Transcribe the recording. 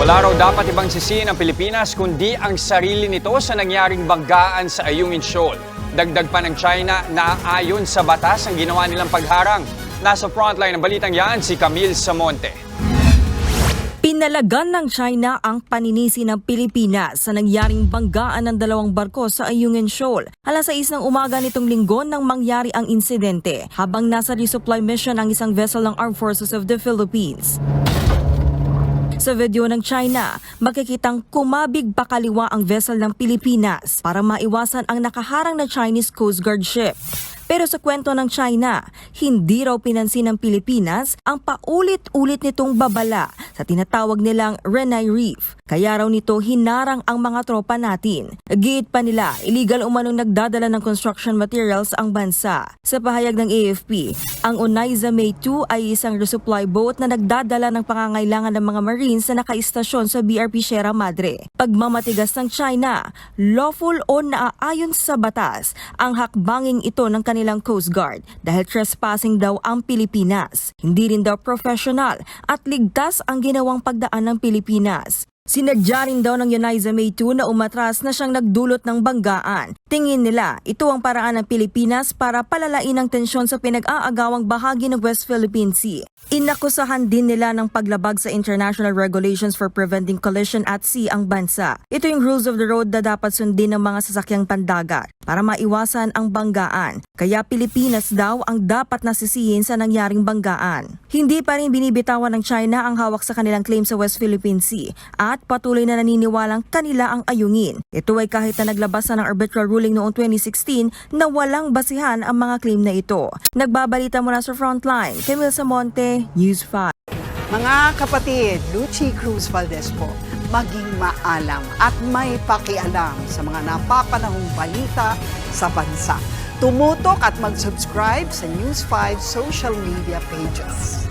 Wala raw dapat ibang sisihin ng Pilipinas kundi ang sarili nito sa nangyaring banggaan sa Ayungin Shoal. Dagdag pa ng China na ayon sa batas ang ginawa nilang pagharang. Nasa frontline ng balitang yan si Camille Samonte. Pinalagan ng China ang paninisi ng Pilipinas sa nangyaring banggaan ng dalawang barko sa Ayungin Shoal. Alas 6 ng umaga nitong linggo nang mangyari ang insidente habang nasa resupply mission ang isang vessel ng Armed Forces of the Philippines. Sa video ng China, makikitang kumabig pakaliwa ang vessel ng Pilipinas para maiwasan ang nakaharang na Chinese Coast Guard ship. Pero sa kwento ng China, hindi raw pinansin ng Pilipinas ang paulit-ulit nitong babala sa tinatawag nilang Renai Reef. Kaya raw nito hinarang ang mga tropa natin. Giit pa nila, illegal umanong nagdadala ng construction materials ang bansa. Sa pahayag ng AFP, ang Onaiza May 2 ay isang resupply boat na nagdadala ng pangangailangan ng mga Marines na nakaistasyon sa BRP Sierra Madre. Pagmamatigas ng China, lawful o naaayon sa batas ang hakbanging ito ng kanilang Coast Guard dahil trespassing daw ang Pilipinas. Hindi rin daw professional at ligtas ang ginawang pagdaan ng Pilipinas. Sinadya rin daw ng Uniza May 2 na umatras na siyang nagdulot ng banggaan. Tingin nila, ito ang paraan ng Pilipinas para palalain ang tensyon sa pinag-aagawang bahagi ng West Philippine Sea. Inakusahan din nila ng paglabag sa international regulations for preventing collision at sea ang bansa. Ito yung rules of the road na dapat sundin ng mga sasakyang pandagat para maiwasan ang banggaan. Kaya Pilipinas daw ang dapat nasisihin sa nangyaring banggaan. Hindi pa rin binibitawan ng China ang hawak sa kanilang claim sa West Philippine Sea at patuloy na naniniwalang kanila ang ayungin. Ito ay kahit na naglabas na ng arbitral ruling noong 2016 na walang basihan ang mga claim na ito. Nagbabalita mula sa Frontline, Camille Samonte, News 5. Mga kapatid, Lucy Cruz Valdez po, maging maalam at may pakialam sa mga napapanahong balita sa bansa. Tumutok at mag-subscribe sa News 5 social media pages.